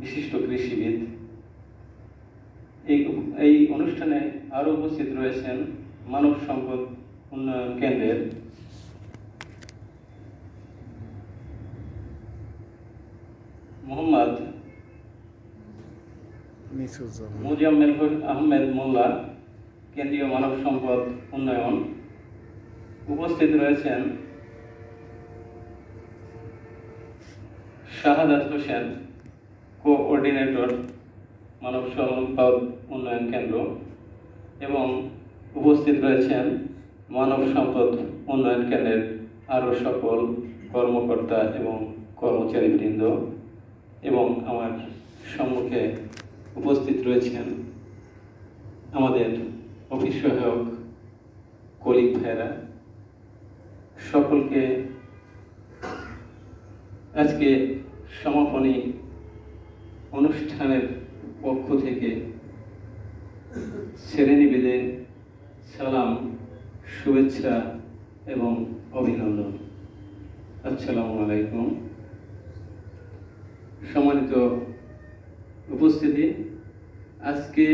বিশিষ্ট কৃষিবিদ। এই এই অনুষ্ঠানে আরও উপস্থিত রয়েছেন মানব সম্পদ উন্নয়ন কেন্দ্রের মোহাম্মদ মুজাম্মেল আহমেদ মোল্লা কেন্দ্রীয় মানব সম্পদ উন্নয়ন। উপস্থিত রয়েছেন শাহাদাত হোসেন কোঅর্ডিনেটর, মানব সম্পদ উন্নয়ন কেন্দ্র এবং উপস্থিত রয়েছেন মানব সম্পদ উন্নয়ন কেন্দ্রের আরও সকল কর্মকর্তা এবং কর্মচারীবৃন্দ এবং আমার সম্মুখে উপস্থিত রয়েছেন আমাদের অফিস সহায়ক কলিগ ভাইরা সকলকে আজকে সমাপনী অনুষ্ঠানের পক্ষ থেকে শ্রেণীবিদে সালাম, শুভেচ্ছা এবং অভিনন্দন। আসসালামু আলাইকুম। সম্মানিত উপস্থিতি, আজকে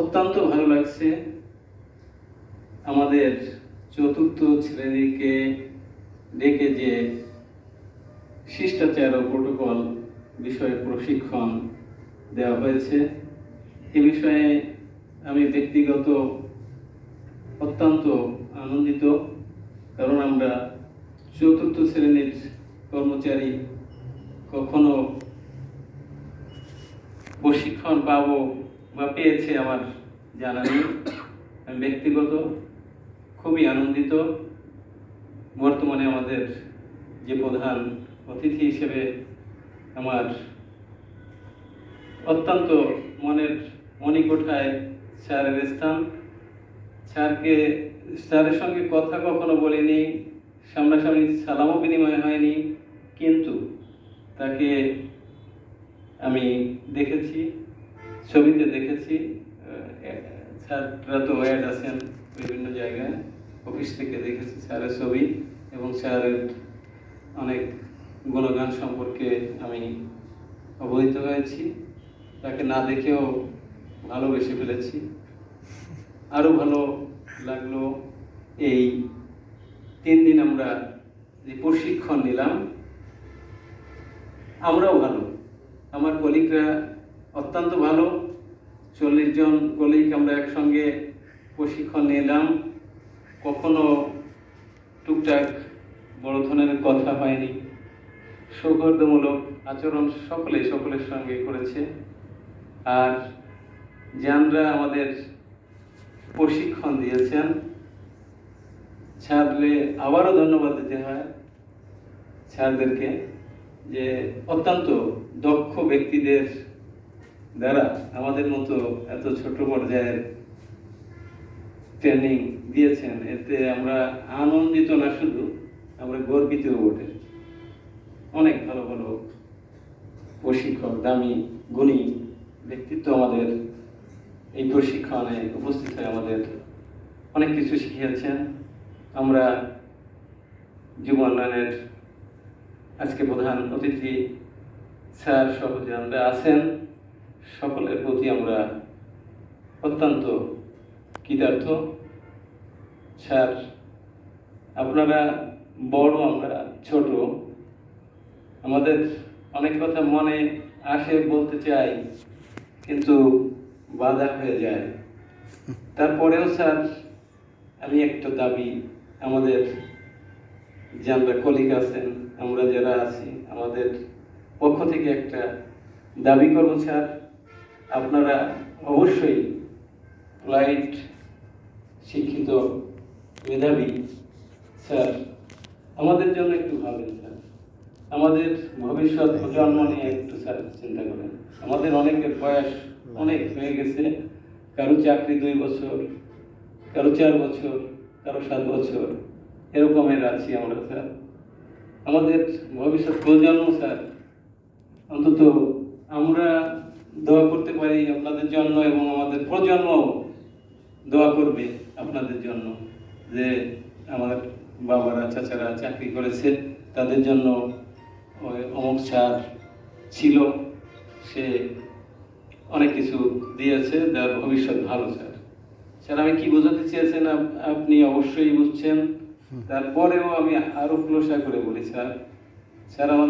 অত্যন্ত ভালো লাগছে আমাদের চতুর্থ শ্রেণীকে ডেকে যে শিষ্টাচার ও প্রোটোকল বিষয়ে প্রশিক্ষণ দেওয়া হয়েছে। এ বিষয়ে আমি ব্যক্তিগত অত্যন্ত আনন্দিত, কারণ আমরা চতুর্থ শ্রেণির কর্মচারী, কখনো প্রশিক্ষণ পাবো বা পেয়েছে আমার জানা নেই। আমি ব্যক্তিগত খুবই আনন্দিত। বর্তমানে আমাদের যে প্রধান অতিথি হিসেবে আমার অত্যন্ত মনের মণিকোঠায় স্যারের স্থান। স্যারকে, স্যারের সঙ্গে কথা কখনো বলিনি, সামনাসামনি সালামও বিনিময় হয়নি, কিন্তু তাকে আমি দেখেছি, ছবিতে দেখেছি। স্যাররা তো অ্যাড আছেন বিভিন্ন জায়গায়। অফিস থেকে দেখেছি স্যারের ছবি এবং স্যারের অনেক গুণগান সম্পর্কে আমি অবহিত হয়েছি। তাকে না দেখেও ভালোবেসে ফেলেছি। আরও ভালো লাগল এই তিন দিন আমরা যে প্রশিক্ষণ নিলাম, আমরাও ভালো। আমার কলিগরা অত্যন্ত ভালো। চল্লিশ জন কলিগ আমরা একসঙ্গে প্রশিক্ষণ নিলাম। কখনো টুকটাক বড় ধরনের কথা হয়নি। সৌহার্দ্যমূলক আচরণ সকলে সকলের সঙ্গে করেছে। আর যানরা আমাদের প্রশিক্ষণ দিয়েছেন। ছাড়লে আবারও ধন্যবাদ দিতে হয় স্যারদেরকে যে অত্যন্ত দক্ষ ব্যক্তিদের দ্বারা আমাদের মতো এত ছোট পর্যায়ের ট্রেনিং দিয়েছেন। এতে আমরা আনন্দিত না শুধু, আমরা গর্বিত বটে। অনেক ভালো ভালো প্রশিক্ষক, দামি, গুণী ব্যক্তিত্ব আমাদের এই প্রশিক্ষণে উপস্থিত হয়ে আমাদের অনেক কিছু শিখিয়েছেন। আমরা যুব উন্নয়নের আজকে প্রধান অতিথি স্যার সহ যারা আছেন, সকলের প্রতি আমরা অত্যন্ত কৃতার্থ। স্যার, আপনারা বড়, আমরা ছোট আমাদের অনেক কথা মনে আসে, বলতে চাই, কিন্তু বাধা হয়ে যায়। তারপরেও স্যার, আমি একটা দাবি আমাদের যে আমরা কলিগ আছেন, আমরা যারা আছি, আমাদের পক্ষ থেকে একটা দাবি করব স্যার। আপনারা অবশ্যই ফ্লাইট শিক্ষিত মেধাবী স্যার, আমাদের জন্য একটু ভাবেন। আমাদের ভবিষ্যৎ প্রজন্ম নিয়ে একটু স্যার চিন্তা করেন। আমাদের অনেকের বয়স অনেক হয়ে গেছে। কারও চাকরি দুই বছর, কারও চার বছর, কারও সাত বছর। এরকমের আছি আমরা, স্যার। আমাদের ভবিষ্যৎ প্রজন্ম, স্যার, অন্তত আমরা দোয়া করতে পারি আপনাদের জন্য এবং আমাদের প্রজন্ম দোয়া করবে আপনাদের জন্য যে আমার বাবারা, চাচারা চাকরি করেছে, তাদের জন্য অমুক স্যার ছিল সে অনেক কিছু দিয়েছে যার ভবিষ্যৎ ভালো স্যার। স্যার আমি কি বোঝাতে চেয়েছেন আপনি অবশ্যই বুঝছেন। তারপরেও আমি আরও ক্লোসা করে বলি স্যার। স্যার আমাদের